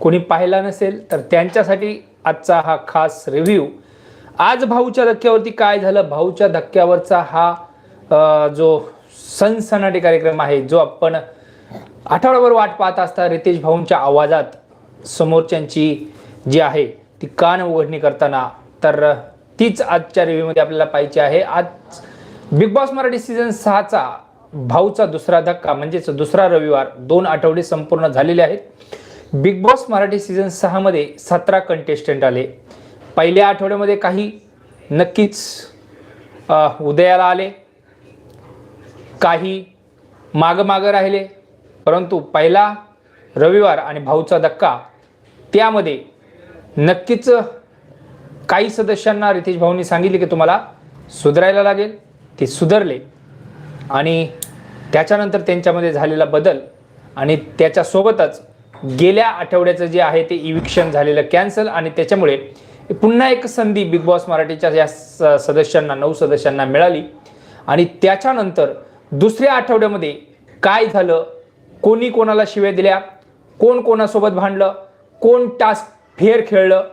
कोणी पाहिला नसेल तर त्यांच्यासाठी आजचा हा खास रिव्ह्यू आज भाऊच्या धक्क्यावरती काय झालं? भाऊच्या धक्क्यावरचा हा जो सनसनाटी कार्यक्रम आहे जो आपण आठवड्याभर वाट पाहत असता रितेश भाऊंच्या आवाजात समोरच्यांची जी आहे ती कान उघडणी करताना. तर तीच आजच्या रिव्ह्यूमध्ये आपल्याला पाहिजे आहे. आज बिग बॉस मराठी सीझन सहाचा भाऊचा दुसरा धक्का म्हणजेच दुसरा रविवार दोन आठवडे संपूर्ण झालेले आहेत. बिग बॉस मराठी सीझन सहामध्ये सतरा कंटेस्टंट आले. पहिल्या आठवड्यामध्ये काही नक्कीच उदयाला आले. काही मागं मागं राहिले. परंतु पहिला रविवार आणि भाऊचा धक्का त्यामध्ये नक्कीच काही सदस्यांना रितेश भाऊंनी सांगितले की तुम्हाला सुधारायला लागेल. ते सुधारले. आणि त्याच्यानंतर त्यांच्यामध्ये झालेला बदल आणि त्याच्यासोबतच गेल्या आठवड्याचं जे आहे ते इविक्शन झालेलं कॅन्सल आणि त्याच्यामुळे पुन्हा एक संधी बिग बॉस मराठीच्या या स- सदस्यांना नऊ सदस्यांना मिळाली. आणि त्याच्यानंतर दुसऱ्या आठवड्यामध्ये काय झालं? कोणी कोणाला शिव्या दिल्या? कोण कोणासोबत भांडलं? कोण टास्क फेअर खेळलं?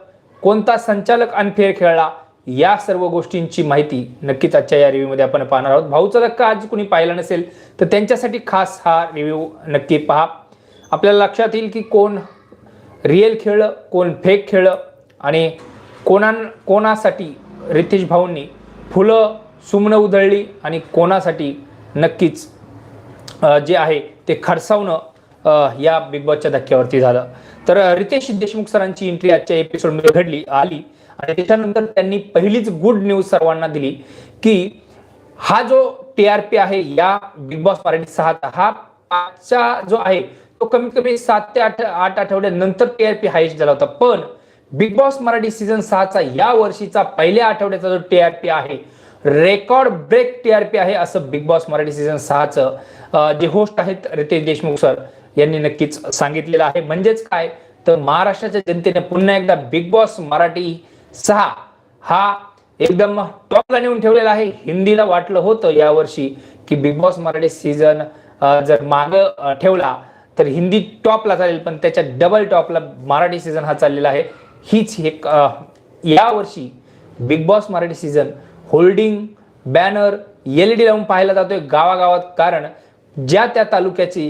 कोणता संचालक अनफेअर खेळला? या सर्व गोष्टींची माहिती नक्कीच आजच्या या रिव्ह्यूमध्ये आपण पाहणार आहोत. भाऊचा धक्का आज कुणी पाहिला नसेल तर त्यांच्यासाठी खास हा रिव्ह्यू नक्की पहा. आपल्याला लक्षात येईल की कोण रिअल खेळलं कोण फेक खेळलं आणि कोणा कोणासाठी रितेश भाऊंनी फुलं सुमनं उधळली आणि कोणासाठी नक्कीच जे आहे ते खडसावणं या बिग बॉसच्या धक्क्यावरती झालं. तर रितेश देशमुख सरांची एंट्री आजच्या एपिसोडमध्ये घडली आली आणि त्याच्यानंतर त्यांनी पहिलीच गुड न्यूज सर्वांना दिली की हा जो टी आर पी आहे या बिग बॉस मराठी सहाचा हा पाचचा जो आहे तो कमीत कमी सात ते आठ आठ आठवड्यानंतर टी आर पी हायस्ट झाला होता. पण बिग बॉस मराठी सीझन सहाचा या वर्षीचा पहिल्या आठवड्याचा जो टी आर पी आहे रेकॉर्ड ब्रेक टीआरपी आहे असं बिग बॉस मराठी सीझन सहाचं जे होस्ट आहेत रितेश देशमुख सर यांनी नक्कीच सांगितलेलं आहे. म्हणजेच काय? तर महाराष्ट्राच्या जनतेने पुन्हा एकदा बिग बॉस मराठी सहा हा एकदम टॉपला नेऊन ठेवलेला आहे. हिंदीला वाटलं होतं यावर्षी की बिग बॉस मराठी सीझन जर माग ठेवला तर हिंदी टॉपला चालेल पण त्याच्या डबल टॉपला मराठी सीझन हा चाललेला आहे. हीच एक यावर्षी Bigg Boss Marathi season hoarding banner L E D लावून पाहायला जातोय गावागावात. कारण ज्या त्या तालुक्याची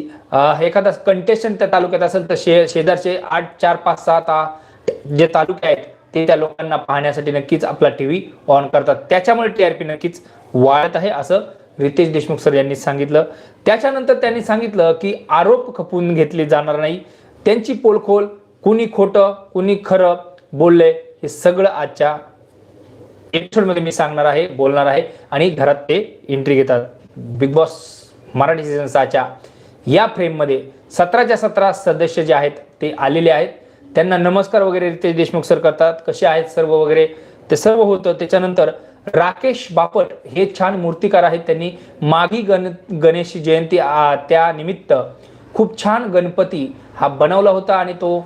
एखादा कंटेस्टंट त्या तालुक्यात असेल तर शे शेजारचे आठ चार पाच सात आठ जे तालुके आहेत ते त्या लोकांना पाहण्यासाठी नक्कीच आपला टी व्ही ऑन करतात. त्याच्यामुळे टी आर पी नक्कीच वाढत आहे असं रितेश देशमुख सर यांनी सांगितलं. त्याच्यानंतर त्यांनी सांगितलं की आरोप खपून घेतले जाणार नाही. त्यांची पोलखोल कुणी खोटं कुणी खरं बोललंय हे सगळं आजच्या एपिसोडमध्ये मी सांगणार आहे बोलणार आहे. आणि घरात ते एंट्री घेतात. बिग बॉस मराठी सीझन सहाच्या या फ्रेममध्ये सतराच्या सतरा सदस्य जे आहेत ते आलेले आहेत. त्यांना नमस्कार वगैरे रितेश देशमुख सर करतात. कसे आहेत सर्व वगैरे? ते सर्व होतं. त्याच्यानंतर राकेश बापट हे छान मूर्तिकार आहेत. त्यांनी मागी गण गणेश जयंती त्या निमित्त खूप छान गणपती हा बनवला होता आणि तो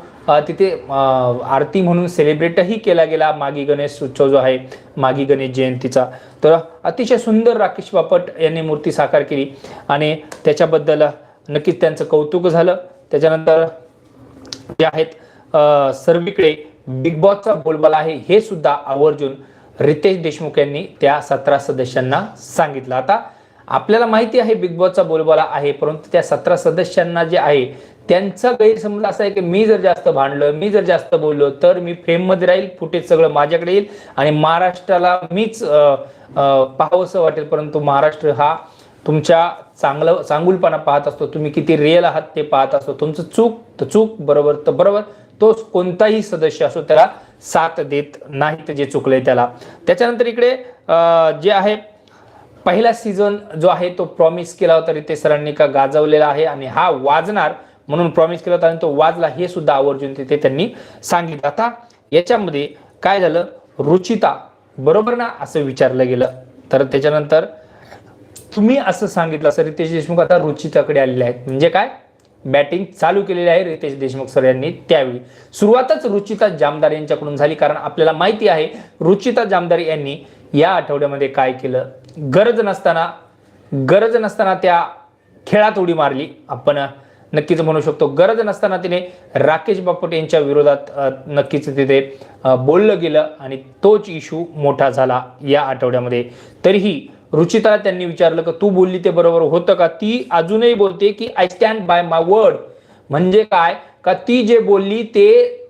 तिथे आरती म्हणून सेलिब्रेटही केला गेला. मागी गणेश उत्सव जो आहे मागी गणेश जयंतीचा. तर अतिशय सुंदर राकेश बापट यांनी मूर्ती साकार केली आणि त्याच्याबद्दल नक्कीच त्यांचं कौतुक झालं. त्याच्यानंतर जे आहेत सर्वीकडे बिग बॉसचा बोलबाला आहे हे सुद्धा आवर्जून रितेश देशमुख यांनी त्या सतरा सदस्यांना सांगितलं. आता आपल्याला माहिती आहे बिग बॉसचा बोलबाला आहे परंतु त्या सतरा सदस्यांना जे आहे त्यांचा गैरसमज असा आहे की मी जर जास्त भांडलं मी जर जास्त बोललो तर मी फ्रेममध्ये राहील फुटेज सगळं माझ्याकडे येईल आणि महाराष्ट्राला मीच पाहावंसं वाटेल. परंतु महाराष्ट्र हा तुमच्या चांगलं चांगुलपणा पाहत असतो. तुम्ही किती रिअल आहात ते पाहत असतो. तुमचं चूक तर चूक बरोबर तर बरोबर तोच कोणताही सदस्य असो त्याला साथ देत नाहीत जे चुकले त्याला. त्याच्यानंतर इकडे जे आहे पहिला सीझन जो आहे तो प्रॉमिस केला होता रितेश सरांनी का गाजवलेला आहे आणि हा वाजणार म्हणून प्रॉमिस केला होता आणि तो वाजला हे सुद्धा आवर्जून तिथे त्यांनी सांगितलं. आता याच्यामध्ये काय झालं? रुचिता बरोबर ना असं विचारलं गेलं. तर त्याच्यानंतर तुम्ही असं सांगितलं असं रितेश देशमुख आता रुचिताकडे आलेले आहेत. म्हणजे काय? बॅटिंग चालू केलेली आहे रितेश देशमुख सर यांनी त्यावेळी. सुरुवातच रुचिता जामदार यांच्याकडून झाली कारण आपल्याला माहिती आहे रुचिता जामदार यांनी या आठवड्यामध्ये काय केलं? गरज नसताना गरज नसताना त्या खेळात उडी मारली. आपण नक्कीच म्हणू शकतो गरज नसताना तिने राकेश बापट यांच्या विरोधात नक्कीच तिथे बोललं गेलं आणि तोच इशू मोठा झाला या आठवड्यामध्ये. तरीही रुचिताला त्यांनी विचारलं की तू बोलली ते बरोबर होतं का? ती अजूनही बोलते की I stand by my word म्हणजे काय? का ती जे बोलली ते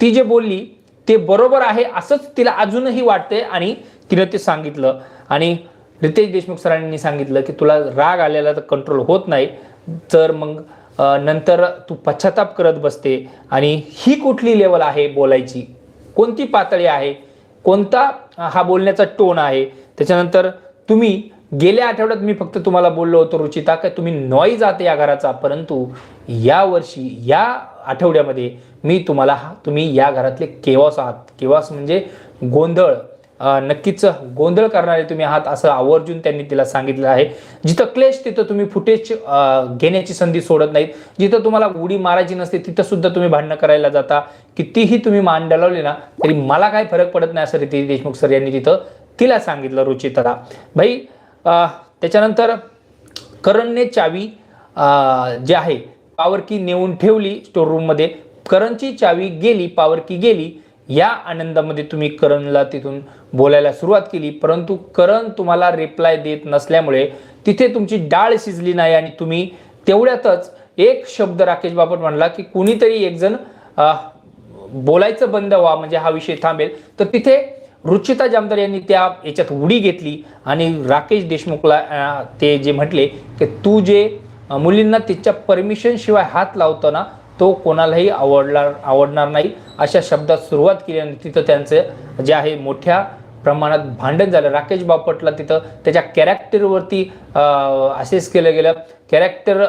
ती जे बोलली ते बरोबर आहे असंच तिला अजूनही वाटतंय आणि तिनं ते सांगितलं. आणि रितेश देशमुख सरांनी सांगितलं की तुला राग आलेला तर कंट्रोल होत नाही. तर मग नंतर तू पश्चाताप करत बसते आणि ही कुठली लेवल आहे बोलायची? कोणती पातळी आहे? कोणता हा बोलण्याचा टोन आहे. त्याच्यानंतर तुम्ही गेल्या आठवड्यात मी फक्त तुम्हाला बोललो होतो रुचिता का तुम्ही नॉईज आहात या घराचा परंतु या वर्षी या आठवड्यामध्ये मी तुम्हाला हा- तुम्ही या घरातले केवास आहात. केवास म्हणजे गोंधळ. नक्कीच गोंधळ करणारे तुम्ही आहात असं आवर्जून त्यांनी तिला सांगितलं आहे. जिथं क्लेश तिथं तुम्ही फुटेज घेण्याची संधी सोडत नाहीत. जिथं तुम्हाला उडी मारायची नसते तिथं सुद्धा तुम्ही भांडणं करायला जाता. कितीही तुम्ही मान डलावले ना तरी मला काय फरक पडत नाही असं रितेश देशमुख सर यांनी तिथं तिला सांगितलं रुचिताला भाई त्याच्यानंतर करणने चावी जे आहे पावरकी नेऊन ठेवली स्टोर रूममध्ये करणची चावी गेली पावरकी गेली. या आनंदामध्ये तुम्ही करणला तिथून बोलायला सुरुवात केली परंतु करण तुम्हाला रिप्लाय देत नसल्यामुळे तिथे तुमची डाळ शिजली नाही आणि तुम्ही तेवढ्यातच एक शब्द राकेश बापट म्हणला की कुणीतरी एक जण बोलायचं बंद व्हा म्हणजे हा विषय थांबेल. तर तिथे रुचिता जामदार यांनी त्या याच्यात उडी घेतली आणि राकेश देशमुखला ते जे म्हटले की तू जे मुलींना तिच्या परमिशन शिवाय हात लावतो ना तो कोणालाही आवडला आवडणार नाही. अशा शब्दात सुरुवात केली आणि तिथं त्यांचं जे आहे मोठ्या प्रमाणात भांडण झालं. राकेश बापटला तिथं त्याच्या कॅरेक्टरवरती असेस केलं गेलं. कॅरेक्टर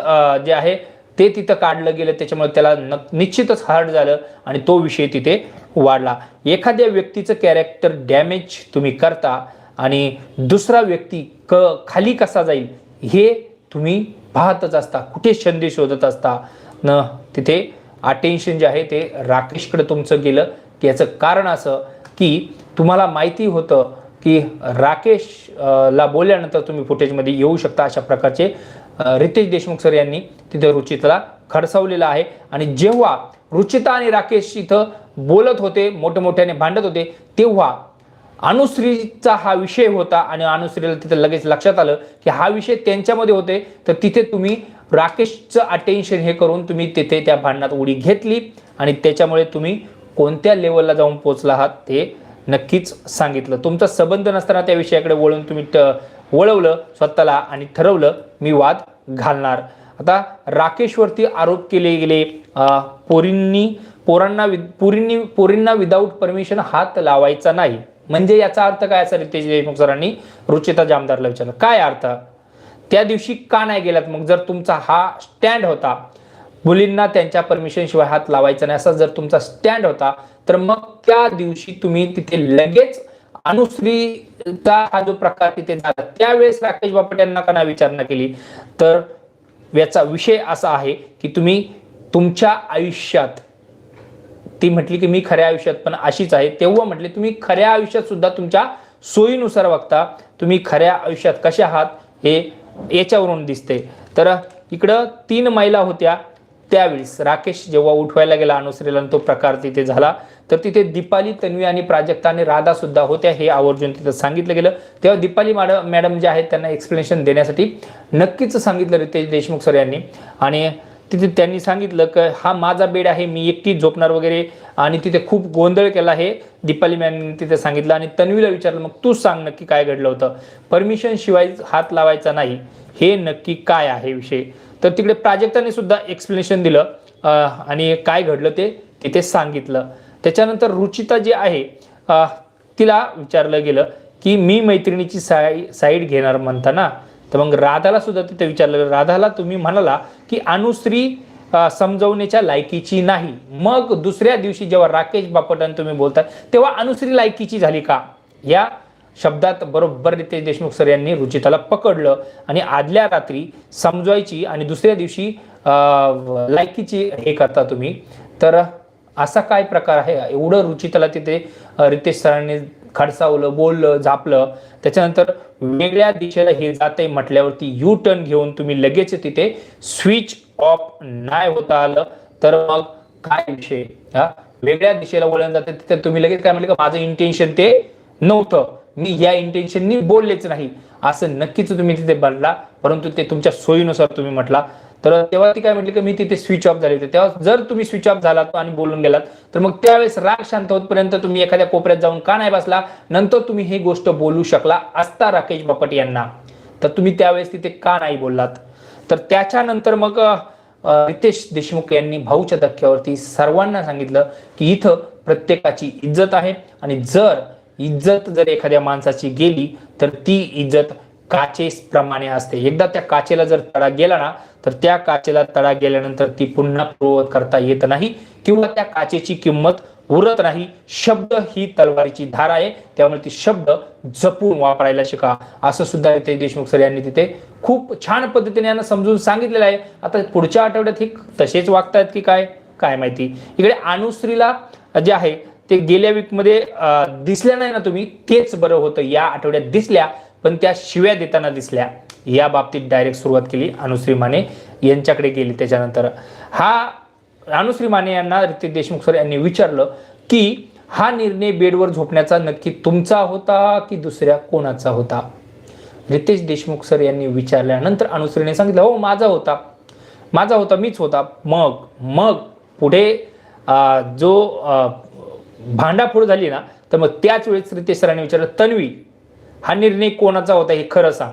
जे आहे ते तिथं काढलं गेलं. त्याच्यामुळे त्याला न निश्चितच हार्ड झालं आणि तो विषय तिथे वाढला. एखाद्या व्यक्तीचं कॅरेक्टर डॅमेज तुम्ही करता आणि दुसरा व्यक्ती क खाली कसा जाईल हे तुम्ही पाहतच असता. कुठे संधी शोधत असता. न तिथे अटेन्शन जे आहे ते राकेशकडे तुमचं गेलं. की याचं कारण असं की तुम्हाला माहिती होतं की राकेश ला बोलल्यानंतर तुम्ही फुटेजमध्ये येऊ शकता अशा प्रकारचे रितेश देशमुख सर यांनी तिथे रुचिताला खडसावलेलं आहे. आणि जेव्हा रुचिता आणि राकेश इथं बोलत होते मोठमोठ्याने भांडत होते तेव्हा अनुश्रीचा हा विषय होता आणि अनुश्रीला तिथे लगेच लक्षात आलं की हा विषय त्यांच्यामध्ये होते. तर तिथे तुम्ही राकेशचं अटेन्शन हे करून तुम्ही तिथे त्या भांडणात उडी घेतली आणि त्याच्यामुळे तुम्ही कोणत्या लेवलला जाऊन पोहोचला आहात ते नक्कीच सांगितलं. तुमचा संबंध नसताना त्या विषयाकडे वळून तुम्ही ट वळवलं स्वतःला आणि ठरवलं मी वाद घालणार. आता राकेशवरती आरोप केले गेले. पोरींनी पोरांना वि- पोरींनी पोरींना विदाऊट परमिशन हात लावायचा नाही. म्हणजे याचा अर्थ काय असा रितेश देशमुख सरांनी रुचिता जामदारला विचारलं. काय अर्थ? त्या दिवशी का नाही गेलात मग? जर तुमचा हा स्टँड होता मुलींना त्यांच्या परमिशन शिवाय हात लावायचा नाही असा जर तुमचा स्टँड होता तर मग त्या दिवशी तुम्ही तिथे लगेच अनुश्रीचा हा जो प्रकार तिथे झाला त्यावेळेस राकेश बापट यांना का नाही विचारणा केली? तर याचा विषय असा आहे की तुम्ही तुमच्या आयुष्यात ती म्हटली की मी खऱ्या आयुष्यात पण अशीच आहे. तेव्हा म्हटले तुम्ही खऱ्या आयुष्यात सुद्धा तुमच्या सोयीनुसार बघता तुम्ही खऱ्या आयुष्यात कसे आहात? हे याच्यावरून दिसते. तर इकडं तीन महिला होत्या. त्यावेळेस राकेश जेव्हा उठवायला गेला अनुसरेला आणि तो प्रकार तिथे झाला. तर तिथे दीपाली तन्वी आणि प्राजक्ता आणि राधा सुद्धा होत्या. हे आवर्जून तिथं सांगितलं गेलं. तेव्हा दीपाली मॅडम मॅडम जे आहेत त्यांना एक्सप्लेनेशन देण्यासाठी नक्कीच सांगितलं रितेश देशमुख सर यांनी. आणि तिथे त्यांनी सांगितलं की हा माझा बेड आहे मी एकटी झोपणार वगैरे. आणि तिथे खूप गोंधळ केला हे दीपाली मॅमने तिथे सांगितलं. आणि तन्वीला विचारलं मग तू सांग नक्की काय घडलं होतं. परमिशन शिवाय हात लावायचा नाही. हे नक्की काय आहे विषय? तर तिकडे प्राजक्ताने सुद्धा एक्सप्लेनेशन दिलं. आणि काय घडलं ते तिथे सांगितलं. त्याच्यानंतर रुचिता जी आहे तिला विचारलं गेलं की मी मैत्रिणीची साई साईड घेणार म्हणताना तर मग राधाला सुद्धा तिथे विचारलं राधाला तुम्ही म्हणाला की अनुश्री समजवण्याच्या लायकीची नाही. मग दुसऱ्या दिवशी जेव्हा राकेश बापटान तुम्ही बोलतात तेव्हा अनुश्री लायकीची झाली का? या शब्दात बरोबर रितेश देशमुख सर यांनी रुचिताला पकडलं आणि आदल्या रात्री समजवायची आणि दुसऱ्या दिवशी लायकीची हे करता तुम्ही. तर असा काय प्रकार आहे? एवढं रुचिताला तिथे रितेश सरांनी खडसावलं बोललं झापलं. त्याच्यानंतर वेगळ्या दिशेला हे जाते म्हटल्यावरती यू टर्न घेऊन तुम्ही लगेच तिथे स्विच ऑफ नाही होता आलं तर मग काय विषय? हा? वेगळ्या दिशेला वळण जाते तिथे तुम्ही लगेच काय म्हटलं का माझं इंटेन्शन ते नव्हतं. मी या इंटेन्शननी बोललेच नाही. असं नक्कीच तुम्ही तिथे बनला परंतु ते तुमच्या सोयीनुसार तुम्ही म्हटला. तर तेव्हा ती काय म्हटली की मी तिथे स्विच ऑफ झाले होते. तेव्हा जर तुम्ही स्विच ऑफ झालात आणि बोलून गेलात तर मग त्यावेळेस राग शांत होतपर्यंत तुम्ही एखाद्या कोपऱ्यात जाऊन का नाही बसला? नंतर तुम्ही ही गोष्ट बोलू शकला असता राकेश बापट यांना. तर तुम्ही त्यावेळेस तिथे का नाही बोललात? तर त्याच्यानंतर मग रितेश देशमुख यांनी भाऊच्या धक्क्यावरती सर्वांना सांगितलं की इथं प्रत्येकाची इज्जत आहे आणि जर इज्जत जर एखाद्या माणसाची गेली तर ती इज्जत काचेस प्रमाणे असते. एकदा त्या काचेला जर तडा गेला ना तर त्या काचेला तडा गेल्यानंतर ती पुन्हा पूर्ववत करता येत नाही किंवा त्या काचेची किंमत उरत नाही. शब्द ही तलवारीची धार आहे. त्यामुळे ती शब्द जपून वापरायला शिका. असं सुद्धा रितेश देशमुख सर यांनी तिथे खूप छान पद्धतीने यांना समजून सांगितलेलं आहे. आता पुढच्या आठवड्यात हे तसेच वागतायत की काय? काय माहिती? इकडे अनुश्रीला जे आहे ते गेल्या वीकमध्ये दिसल्या नाही ना तुम्ही? तेच बरं होतं. या आठवड्यात दिसल्या. पण त्या शिव्या देताना दिसल्या. या बाबतीत डायरेक्ट सुरुवात केली अनुश्री माने. यांच्याकडे गेली. त्याच्यानंतर हा अनुश्री माने यांना रितेश देशमुख सर यांनी विचारलं की हा निर्णय बेडवर झोपण्याचा नक्की तुमचा होता की दुसऱ्या कोणाचा होता? रितेश देशमुख सर यांनी विचारल्यानंतर अनुश्रीने सांगितलं हो माझा होता. माझा होता मीच होता. मग मग पुढे जो भांडाफोड झाली ना तर मग त्याच वेळेस रितेश सरांनी विचारलं तन्वी हा निर्णय कोणाचा होता हे खरं सांग.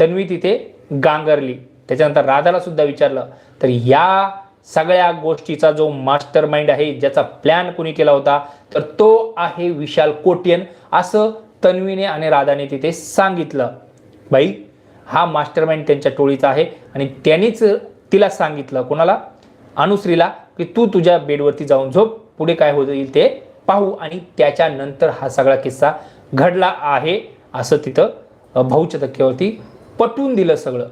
तन्वी तिथे गांगरली. त्याच्यानंतर राधाला सुद्धा विचारलं. तर या सगळ्या गोष्टीचा जो मास्टर माइंड आहे ज्याचा प्लॅन कोणी केला होता तर तो आहे विशाल कोटियन असं तन्वीने आणि राधाने तिथे सांगितलं. बाई हा मास्टर माइंड त्यांच्या टोळीचा आहे आणि त्यांनीच तिला सांगितलं कोणाला? अनुश्रीला की तू तुझ्या बेडवरती जाऊन झोप पुढे काय होईल ते पाहू आणि त्याच्यानंतर हा सगळा किस्सा घडला आहे. असं तिथं अ, भाऊच्या धक्क्यावरती पटवून दिलं सगळं.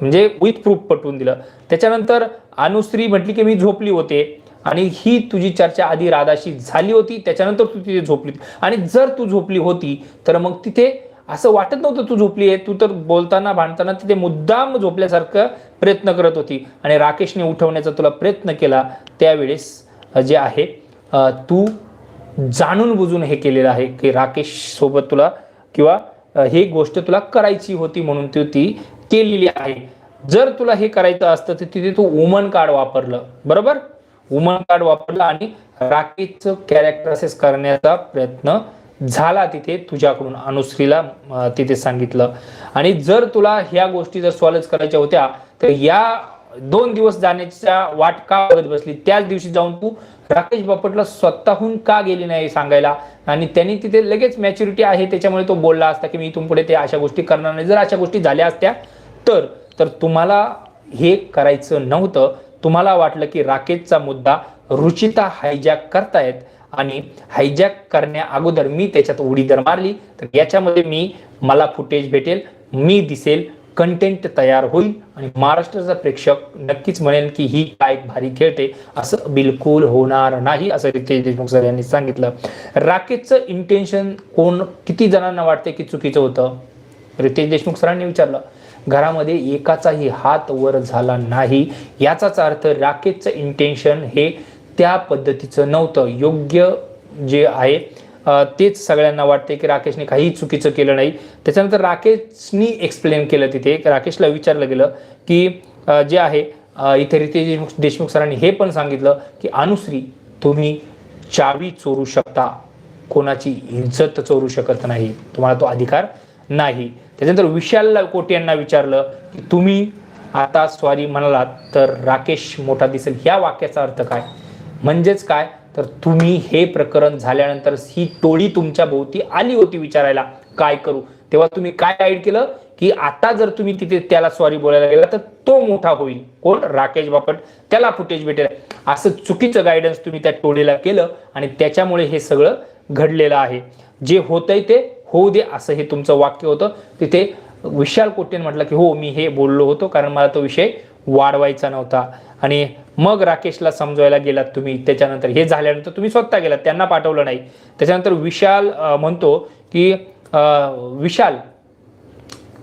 म्हणजे विथ प्रूफ पटवून दिलं. त्याच्यानंतर अनुश्री म्हटली की मी झोपली होते आणि ही तुझी चर्चा आधी राधाशी झाली होती त्याच्यानंतर तू तिथे झोपली आणि जर तू झोपली होती तर मग तिथे असं वाटत नव्हतं तू झोपली आहे. तू तर बोलताना भांडताना तिथे मुद्दाम झोपल्यासारखं प्रयत्न करत होती. आणि राकेशने उठवण्याचा तुला प्रयत्न केला त्यावेळेस जे आहे तू जाणून बुजून हे केलेलं आहे की राकेश सोबत तुला किंवा ही गोष्ट तुला करायची होती म्हणून तू ती केलेली आहे. जर तुला हे करायचं असतं तर तिथे तू वुमन कार्ड वापरलं. बरोबर? वुमन कार्ड वापरलं आणि राखीचं कॅरेक्टर असेस करण्याचा प्रयत्न झाला तिथे तुझ्याकडून अनुश्रीला तिथे सांगितलं. आणि जर तुला ह्या गोष्टी जर सॉल्व्ह करायच्या होत्या तर या दोन दिवस जाण्याच्या वाट का बघत बसली. त्याच दिवशी जाऊन तू राकेश बापटला स्वतःहून का गेली नाही सांगायला? आणि त्यांनी तिथे लगेच मॅच्युरिटी आहे त्याच्यामुळे तो बोलला असता की मी इथून पुढे ते अशा गोष्टी करणार नाही. जर अशा गोष्टी झाल्या असत्या तर तर तुम्हाला हे करायचं नव्हतं. तुम्हाला वाटलं की राकेशचा मुद्दा रुचिता हायजॅक करतायत आणि हायजॅक करण्या अगोदर मी त्याच्यात उडी जर मारली. तर याच्यामध्ये मी मला फुटेज भेटेल मी दिसेल कंटेंट तयार होईल आणि महाराष्ट्राचा प्रेक्षक नक्कीच म्हणेल की ही काय भारी खेळते असं बिलकुल होणार नाही असं रितेश देशमुख सर यांनी सांगितलं. राकेशचं इंटेन्शन कोण किती जणांना वाटते की चुकीचं होतं? रितेश देशमुख सरांनी विचारलं. घरामध्ये एकाचाही हात वर झाला नाही. याचाच अर्थ राकेशचं इंटेन्शन हे त्या पद्धतीचं नव्हतं. योग्य जे आहे तेच सगळ्यांना वाटते की राकेशने काही चुकीचं केलं नाही. त्याच्यानंतर राकेशनी एक्सप्लेन केलं तिथे. राकेशला विचारलं गेलं की जे आहे इथे रितेश देशमुख देशमुख सरांनी हे पण सांगितलं की अनुश्री तुम्ही चावी चोरू शकता. कोणाची इज्जत चोरू शकत नाही. तुम्हाला तो अधिकार नाही. त्याच्यानंतर विशाल कोटे यांना विचारलं की तुम्ही आता स्वारी म्हणालात तर राकेश मोठा दिसेल. ह्या वाक्याचा अर्थ काय? म्हणजेच काय? तर तुम्ही हे प्रकरण झाल्यानंतर ही टोळी तुमच्या भोवती आली होती विचारायला. काय करू? तेव्हा तुम्ही काय गाईड केलं? की आता जर तुम्ही तिथे त्याला सॉरी बोलायला गेला तर तो मोठा होईल. कोण? राकेश बापट. त्याला फुटेज भेटेल. असं चुकीचं गायडन्स तुम्ही त्या टोळीला केलं आणि त्याच्यामुळे हे सगळं घडलेलं आहे. जे होतंय ते होऊ दे असं हे तुमचं वाक्य होतं. तिथे विशाल कोटेन म्हटलं की हो मी हे बोललो होतो कारण मला तो विषय वाढवायचा नव्हता. आणि मग राकेशला समजवायला गेलात तुम्ही त्याच्यानंतर हे झाल्यानंतर तुम्ही स्वतः गेलात त्यांना पाठवलं नाही. त्याच्यानंतर विशाल म्हणतो की विशाल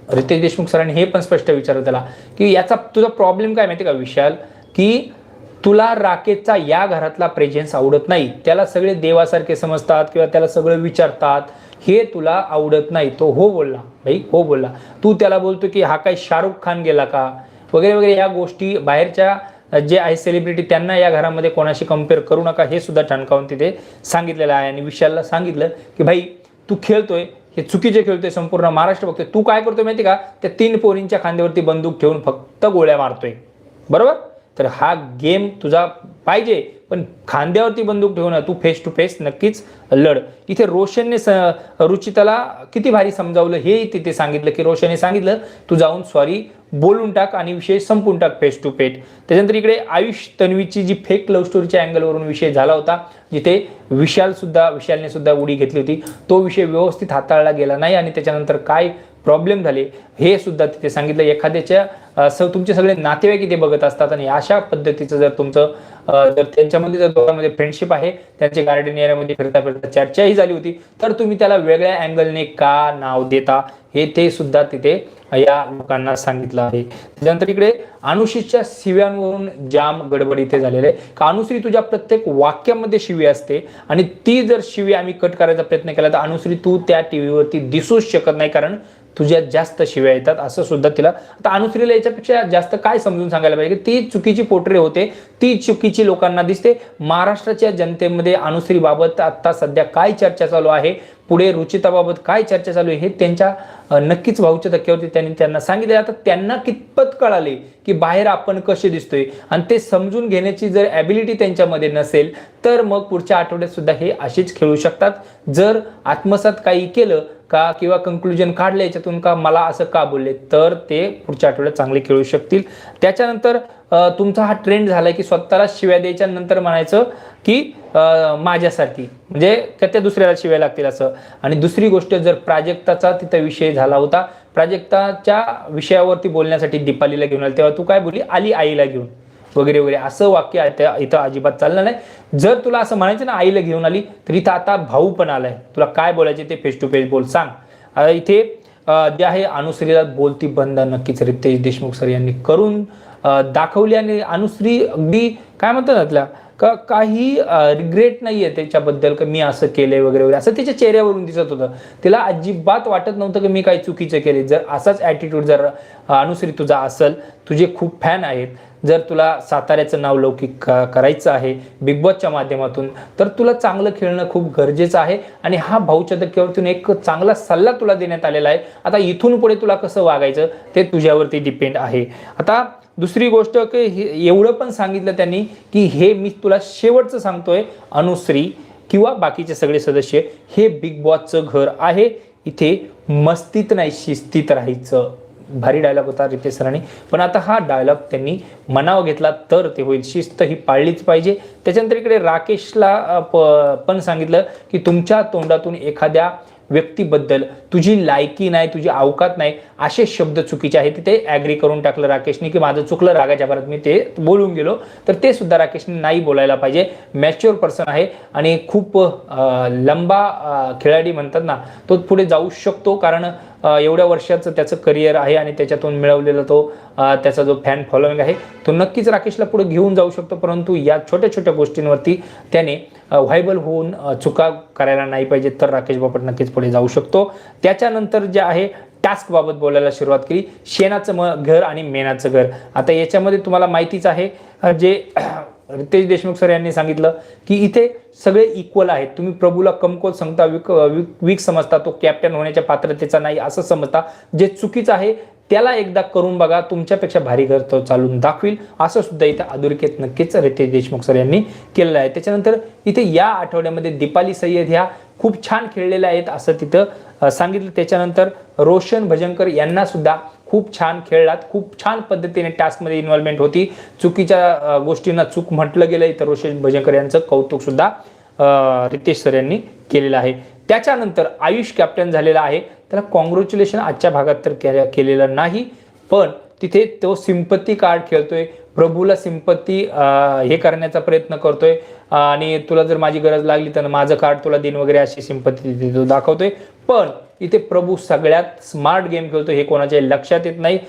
रितेश देशमुख सरांनी हे पण स्पष्ट विचारलं त्याला की याचा तुझा प्रॉब्लेम काय माहिती का विशाल? की तुला राकेशचा या घरातला प्रेझेन्स आवडत नाही. त्याला सगळे देवासारखे समजतात किंवा त्याला सगळं विचारतात. हे तुला आवडत नाही. तो हो बोलला भाई हो बोलला. तू त्याला बोलतो की हा काय शाहरुख खान गेला का? वगैरे वगैरे या गोष्टी बाहेरच्या जे आहे सेलिब्रिटी त्यांना या घरामध्ये कोणाशी कंपेअर करू नका हे सुद्धा ठणकावून तिथे सांगितलेलं आहे. आणि विशालला सांगितलं की भाई तू खेळतोय हे चुकीचे खेळतोय संपूर्ण महाराष्ट्र बघतोय. तू काय करतोय माहिती का? त्या तीन पोरींच्या खांद्यावरती बंदूक ठेवून फक्त गोळ्या मारतोय. बरोबर? तर हा गेम तुझा पाहिजे पण खांद्यावरती बंदूक ठेवून तू फेस टू फेस नक्कीच लढ. इथे रोशनने स रुचिताला किती भारी समजावलं हे तिथे सांगितलं की रोशनने सांगितलं तू जाऊन सॉरी बोलून टाक आणि विषय संपून टाक फेस टू फेट त्याच्यानंतर इकडे आयुष तन्वीची जी फेक लव्ह स्टोरीच्या अँगलवरून विषय झाला होता जिथे विशाल सुद्धा विशालने सुद्धा उडी घेतली होती. तो विषय व्यवस्थित हाताळला गेला नाही आणि त्याच्यानंतर काय प्रॉब्लेम झाले हे सुद्धा तिथे सांगितलं. एखाद्याच्या स तुमचे सगळे नातेवाईक इथे बघत असतात आणि अशा पद्धतीचं जर तुमचं जर त्यांच्यामध्ये जर दोघांमध्ये फ्रेंडशिप आहे त्यांचे गार्डन एरियामध्ये फिरता फिरता चर्चाही झाली होती तर तुम्ही त्याला वेगळ्या अँगलने का नाव देता हे ते सुद्धा तिथे या लोकांना सांगितलं आहे. त्याच्यानंतर इकडे अनुश्रीच्या शिव्यांवरून जाम गडबड इथे झालेले आहे. का अनुश्री तुझ्या प्रत्येक वाक्यामध्ये शिवी असते आणि ती जर शिवी आम्ही कट करायचा प्रयत्न केला तर अनुश्री तू त्या टीव्हीवरती दिसूच शकत नाही कारण तुझ्या जास्त शिव्या येतात असं सुद्धा तिला आता अनुश्रीला याच्यापेक्षा जास्त काय समजून सांगायला पाहिजे की ती चुकीची पोटरे होते ती चुकीची लोकांना दिसते. महाराष्ट्राच्या जनतेमध्ये अनुश्रीबाबत आता सध्या काय चर्चा चालू आहे? पुढे रुचिताबाबत काय चर्चा चालू आहे हे त्यांच्या नक्कीच भाऊच्या धक्क्यावरती त्यांनी त्यांना सांगितले आता त्यांना कितपत कळाले की बाहेर आपण कसे दिसतोय? आणि ते समजून घेण्याची जर ॲबिलिटी त्यांच्यामध्ये नसेल तर मग पुढच्या आठवड्यात सुद्धा हे असेच खेळू शकतात. जर आत्मसात काही केलं का किंवा कंक्लुजन काढलं याच्यातून का मला असं का बोलले तर ते पुढच्या आठवड्यात चांगले खेळू शकतील. त्याच्यानंतर तुमचा हा ट्रेंड झाला की स्वतःला शिव्या द्यायच्या नंतर म्हणायचं की माझ्यासाठी. म्हणजे का त्या दुसऱ्याला शिव्या लागतील असं. आणि दुसरी गोष्ट जर प्राजक्ताचा तिथं विषय झाला होता प्राजक्ताच्या विषयावरती बोलण्यासाठी दीपालीला घेऊन आली तेव्हा तू काय बोलली? आली आईला घेऊन. वगैरे वगैरे. असं वाक्य इथं अजिबात चाललं नाही. जर तुला असं म्हणायचं ना आईला घेऊन आली तर इथं आता भाऊ पण आलाय. तुला काय बोलायचे ते फेस टू फेस बोल सांग. इथे जे आहे अनुश्रीला बोलती बंद नक्कीच रितेश देशमुख सर यांनी करून दाखवली आणि अनुश्री अगदी काय म्हणतात ना का काही रिग्रेट नाही आहे त्याच्याबद्दल का मी असं केलंय वगैरे वगैरे असं तिच्या चेहऱ्यावरून दिसत होतं. तिला अजिबात वाटत नव्हतं की मी काही चुकीचं केले जर असाच ॲटिट्यूड जर अं, अनुश्री तुझा असेल तुझे खूप फॅन आहेत. जर तुला साताऱ्याचं नाव लौकिक करायचं आहे बिग बॉसच्या माध्यमातून तर तुला चांगलं खेळणं खूप गरजेचं आहे. आणि हा भाऊच्या एक चांगला सल्ला तुला देण्यात आलेला आहे. आता इथून पुढे तुला कसं वागायचं ते तुझ्यावरती डिपेंड आहे. आता दुसरी गोष्ट की हे- एवढं पण सांगितलं त्यांनी की हे मी तुला शेवटचं सांगतोय अनुश्री किंवा बाकीचे सगळे सदस्य हे बिग बॉसचं घर आहे. इथे मस्तीत नाही शिस्तीत राहायचं. भारी डायलॉग होता रितेश सरांनी. पण आता हा डायलॉग त्यांनी मनाव घेतला तर ते होईल. शिस्त ही पाळलीच पाहिजे. त्याच्यानंतर इकडे राकेशला प- पण सांगितलं की तुमच्या तोंडातून एखाद्या व्यक्तीबद्दल तुझी लायकी नाही तुझी अवकात नाही असे शब्द चुकीचे आहेत. ते ॲग्री करून टाकलं राकेशने की माझं चुकलं रागाच्या भरात मी ते बोलून गेलो. तर ते सुद्धा राकेशने नाही बोलायला पाहिजे. मॅच्युअर पर्सन आहे आणि खूप लंबा खेळाडी म्हणतात ना तो पुढे जाऊ शकतो. कारण एवढ्या वर्षाचं त्याचं करिअर आहे आणि त्याच्यातून मिळवलेला तो त्याचा जो फॅन फॉलोइंग आहे तो नक्कीच राकेशला पुढे घेऊन जाऊ शकतो. परंतु या छोट्या छोट्या गोष्टींवरती त्याने व्हायबल होऊन चुका करायला नाही पाहिजे तर राकेश बापट नक्कीच पुढे जाऊ शकतो. त्याच्यानंतर जे आहे टास्कबाबत बोलायला सुरुवात केली. शेणाचं म घर आणि मेणाचं घर. आता याच्यामध्ये तुम्हाला माहितीच आहे जे रितेश देशमुख सर यांनी सांगितलं की इथे सगळे इक्वल आहेत. तुम्ही प्रभूला कमकोत सांगता विक विक वीक समजता तो कॅप्टन होण्याच्या पात्रतेचा नाही असं समजता. जे चुकीचं आहे त्याला एकदा करून बघा तुमच्यापेक्षा भारी घर तो चालून दाखवील. असं सुद्धा इथे अधोरेखित नक्कीच रितेश देशमुख सर यांनी केलेलं आहे. त्याच्यानंतर इथे या आठवड्यामध्ये दीपाली सय्यद ह्या खूप छान खेळलेल्या आहेत असं तिथं सांगितलं. त्याच्यानंतर रोशन भजंकर यांना सुद्धा खूप छान खेळलात खूप छान पद्धतीने टास्कमध्ये इन्व्हॉल्वमेंट होती. चुकीच्या गोष्टींना चूक म्हटलं गेलं तर रोशन भजनकर यांचं कौतुक सुद्धा रितेश सर यांनी केलेलं आहे. त्याच्यानंतर आयुष कॅप्टन झालेला आहे. त्याला कॉंग्रॅच्युलेशन आजच्या भागात तर केल्या केलेलं नाही पण तिथे तो सिंपत्ती कार्ड खेळतोय. प्रभूला सिंपत्ती हे करण्याचा प्रयत्न करतोय. आणि तुला जर माझी गरज लागली तर माझं कार्ड तुला देईन वगैरे अशी सिंपत्ती तो दाखवतोय. पण इथे प्रभू सगळ्यात स्मार्ट गेम खेळतो हे कोणाच्या लक्षात येत नाही.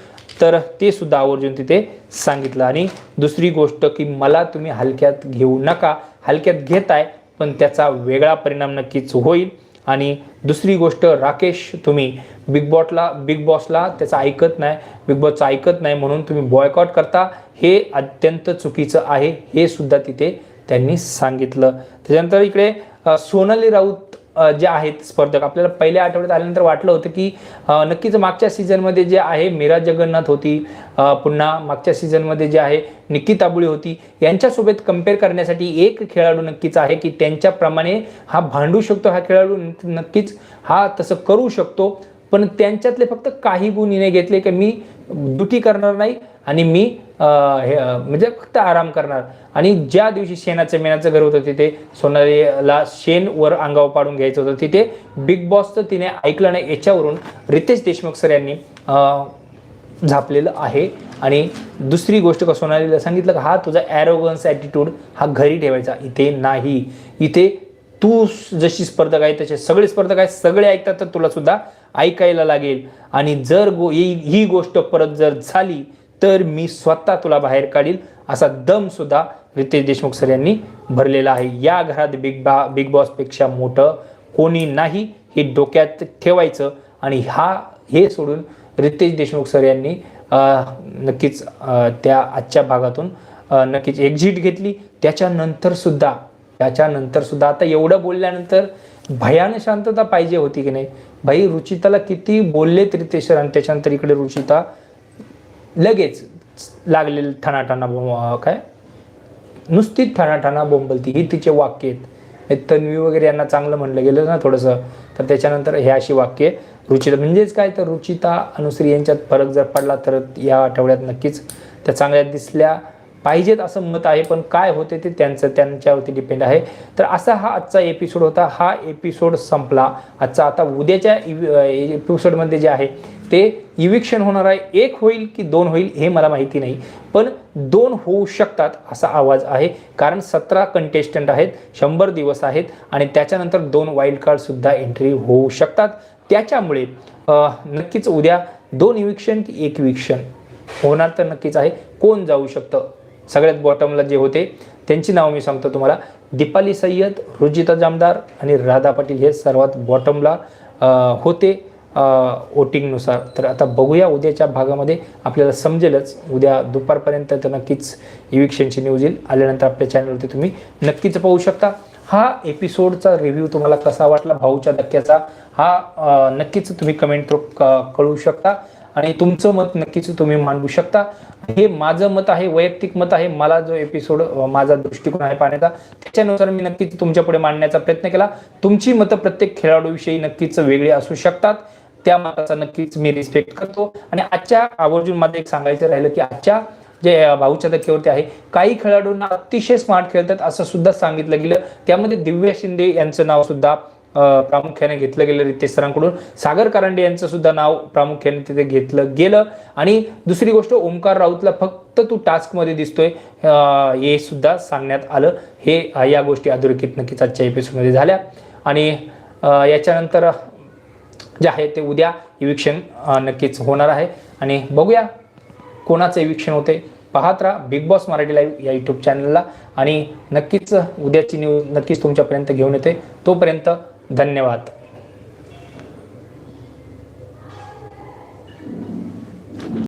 तर ते सुद्धा आवर्जून तिथे सांगितलं. आणि दुसरी गोष्ट की मला तुम्ही हलक्यात घेऊ नका. हलक्यात घेताय पण त्याचा वेगळा परिणाम नक्कीच होईल. आणि दुसरी गोष्ट राकेश तुम्ही बिग बॉटला बिग बॉसला त्याचं ऐकत नाही. बिग बॉसचं ऐकत नाही म्हणून तुम्ही बॉयकॉट करता. हे अत्यंत चुकीचं आहे. हे सुद्धा तिथे त्यांनी सांगितलं. त्याच्यानंतर इकडे सोनाली राऊत जे आहेत स्पर्धक. आपल्याला पहिल्या आठवड्यात आल्यानंतर वाटलं होतं की नक्कीच मागच्या सीझनमध्ये जे आहे मीरा जगन्नाथ होती पुन्हा मागच्या सीझनमध्ये जे आहे निक्की ताबुळी होती. यांच्यासोबत कंपेअर करण्यासाठी एक खेळाडू नक्कीच आहे की त्यांच्याप्रमाणे हा भांडू शकतो हा खेळाडू नक्कीच हा तसं करू शकतो. पण त्यांच्यातले फक्त काही गुण हिने घेतले की मी दुटी करणार नाही आणि मी हे म्हणजे फक्त आराम करणार. आणि ज्या दिवशी शेणाचं मेणाचं घर होतं तिथे सोनालीला शेण वर अंगावर पाडून घ्यायचं होतं तिथे बिग बॉसचं तिने ऐकलं नाही याच्यावरून रितेश देशमुख सर यांनी झापलेलं आहे. आणि दुसरी गोष्ट का सोनालीला सांगितलं का हा तुझा ॲरोगन्स ॲटिट्यूड हा घरी ठेवायचा इथे नाही. इथे तू जशी स्पर्धक आहे तसे सगळे स्पर्धक आहेत सगळे ऐकतात तर तुला सुद्धा ऐकायला लागेल. आणि जर गो ही ही गोष्ट परत जर झाली तर मी स्वतः तुला बाहेर काढील असा दमसुद्धा रितेश देशमुख सर यांनी भरलेला आहे. या घरात बिग बा बिग बॉसपेक्षा मोठं कोणी नाही हे डोक्यात ठेवायचं आणि हा हे सोडून रितेश देशमुख सर यांनी नक्कीच त्या आजच्या भागातून नक्कीच एक्झिट घेतली. त्याच्यानंतर सुद्धा त्याच्यानंतर सुद्धा आता एवढं बोलल्यानंतर भयान शांतता पाहिजे होती की नाही? भाई रुचिताला किती बोललेत रितेश सर आणि त्याच्यानंतर इकडे रुचिता. लगेच लागलेलं ठणाठणा बो- काय? नुसतीच ठाणाठाणा बोंबलती. ही तिचे वाक्य आहेत. तन्वी वगैरे यांना चांगलं म्हणलं गेलं ना थोडंसं तर त्याच्यानंतर हे अशी वाक्य रुचिता म्हणजेच काय? तर रुचिता अनुश्री यांच्यात फरक जर पडला तर या आठवड्यात नक्कीच त्या चांगल्या दिसल्या. पाहिजेत असं मत आहे पण काय होते ते त्यांचं त्यांच्यावरती डिपेंड आहे. तर असा हा आजचा एपिसोड होता. हा एपिसोड संपला. आजचा आता उद्याच्या एपिसोडमध्ये जे आहे ते इविक्शन होणार आहे. एक होईल की दोन होईल हे मला माहिती नाही पण दोन होऊ शकतात असा आवाज आहे. कारण सतरा कंटेस्टंट आहेत शंभर दिवस आहेत आणि त्याच्यानंतर दोन वाईल्ड कार्डसुद्धा एंट्री होऊ शकतात. त्याच्यामुळे नक्कीच उद्या दोन इविक्शन की एक इविक्शन होणार तर नक्कीच आहे. कोण जाऊ शकतं? सगळ्यात बॉटमला जे होते त्यांची नावं मी सांगतो तुम्हाला. दीपाली सय्यद रुजिता जामदार आणि राधा पाटील हे सर्वात बॉटमला होते वोटिंगनुसार तर आता बघूया उद्याच्या भागामध्ये आपल्याला समजेलच. उद्या दुपारपर्यंत तर नक्कीच इविक्शनची न्यूज येईल. आल्यानंतर आपल्या चॅनलवरती तुम्ही नक्कीच पाहू शकता. हा एपिसोडचा रिव्ह्यू तुम्हाला कसा वाटला भाऊच्या धक्क्याचा हा नक्कीच तुम्ही कमेंट थ्रू कळू कळवू शकता. आणि तुमचं मत नक्कीच तुम्ही मांडू शकता. हे माझं मत आहे वैयक्तिक मत आहे. मला जो एपिसोड माझा दृष्टिकोन आहे पाहण्याचा त्याच्यानुसार मी नक्कीच तुमच्यापुढे मांडण्याचा प्रयत्न केला. तुमची मतं प्रत्येक खेळाडूविषयी नक्कीच वेगळी असू शकतात. त्या मताचा नक्कीच मी रिस्पेक्ट करतो. आणि आजच्या आवर्जून मला एक सांगायचं राहिलं की आजच्या जे भाऊच्या धक्क्यावरती आहे काही खेळाडूंना अतिशय स्मार्ट खेळतात असं सुद्धा सांगितलं गेलं. त्यामध्ये दिव्या शिंदे यांचं नाव सुद्धा प्रामुख्याने घेतलं गेलं रितेश सरांकडून. सागर कारंडे यांचं सुद्धा नाव प्रामुख्याने तिथे घेतलं गेलं. आणि दुसरी गोष्ट ओमकार राऊतला फक्त तू टास्कमध्ये दिसतोय. हे सुद्धा सांगण्यात आलं. हे या गोष्टी अधोरेखित नक्कीच आजच्या एपिसोडमध्ये झाल्या. आणि याच्यानंतर जे आहे ते उद्या इविक्शन नक्कीच होणार आहे. आणि बघूया कोणाचं इविक्शन होते. पाहत राहा बिग बॉस मराठी लाईव्ह या यूट्यूब चॅनलला आणि नक्कीच उद्याची न्यूज नक्कीच तुमच्यापर्यंत घेऊन येते. तोपर्यंत धन्यवाद.